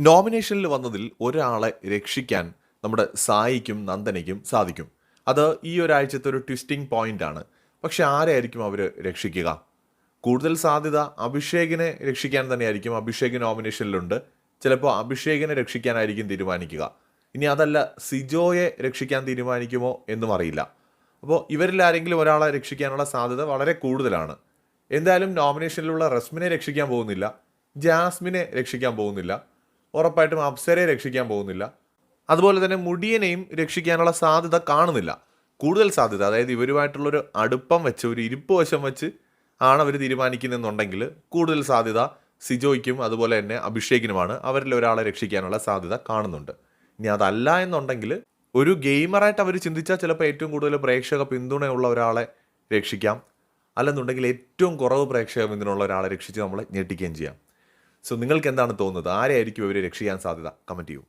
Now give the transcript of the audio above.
നോമിനേഷനിൽ വന്നതിൽ ഒരാളെ രക്ഷിക്കാൻ നമ്മുടെ സായിക്കും നന്ദനയ്ക്കും സാധിക്കും. അത് ഈ ഒരാഴ്ചത്തെ ഒരു ട്വിസ്റ്റിംഗ് പോയിന്റ് ആണ്. പക്ഷെ ആരെയായിരിക്കും അവർ രക്ഷിക്കുക? കൂടുതൽ സാധ്യത അഭിഷേകിനെ രക്ഷിക്കാൻ തന്നെയായിരിക്കും. അഭിഷേക് നോമിനേഷനിലുണ്ട് ചിലപ്പോൾ അഭിഷേകിനെ രക്ഷിക്കാനായിരിക്കും തീരുമാനിക്കുക. ഇനി അതല്ല സിജോയെ രക്ഷിക്കാൻ തീരുമാനിക്കുമോ എന്നും അറിയില്ല. അപ്പോൾ ഇവരിൽ ആരെങ്കിലും ഒരാളെ രക്ഷിക്കാനുള്ള സാധ്യത വളരെ കൂടുതലാണ്. എന്തായാലും നോമിനേഷനിലുള്ള റസ്മിനെ രക്ഷിക്കാൻ പോകുന്നില്ല. ജാസ്മിനെ രക്ഷിക്കാൻ പോകുന്നില്ല. ഉറപ്പായിട്ടും അപ്സരയെ രക്ഷിക്കാൻ പോകുന്നില്ല. അതുപോലെ തന്നെ മുടിയനെയും രക്ഷിക്കാനുള്ള സാധ്യത കാണുന്നില്ല. കൂടുതൽ സാധ്യത അതായത് ഇവരുമായിട്ടുള്ളൊരു അടുപ്പം വെച്ച് ഒരു ഇരിപ്പ് വശം വെച്ച് ആണ് അവർ തീരുമാനിക്കുന്നതെന്നുണ്ടെങ്കിൽ കൂടുതൽ സാധ്യത സിജോയ്ക്കും അതുപോലെ തന്നെ അഭിഷേകിനുമാണ്. അവരിൽ ഒരാളെ രക്ഷിക്കാനുള്ള സാധ്യത കാണുന്നുണ്ട്. ഇനി അതല്ല എന്നുണ്ടെങ്കിൽ ഒരു ഗെയിമറായിട്ട് അവർ ചിന്തിച്ചാൽ ചിലപ്പോൾ ഏറ്റവും കൂടുതൽ പ്രേക്ഷക പിന്തുണയുള്ള ഒരാളെ രക്ഷിക്കാം. അല്ലെന്നുണ്ടെങ്കിൽ ഏറ്റവും കുറവ് പ്രേക്ഷക പിന്തുണയുള്ള ഒരാളെ രക്ഷിച്ച് നമ്മളെ ഞെട്ടിക്കുകയും ചെയ്യാം. സോ നിങ്ങൾക്ക് എന്താണ് തോന്നുന്നത്? ആരെയായിരിക്കും ഇവരെ രക്ഷിക്കാൻ സാധ്യത? കമന്റ് ചെയ്യൂ.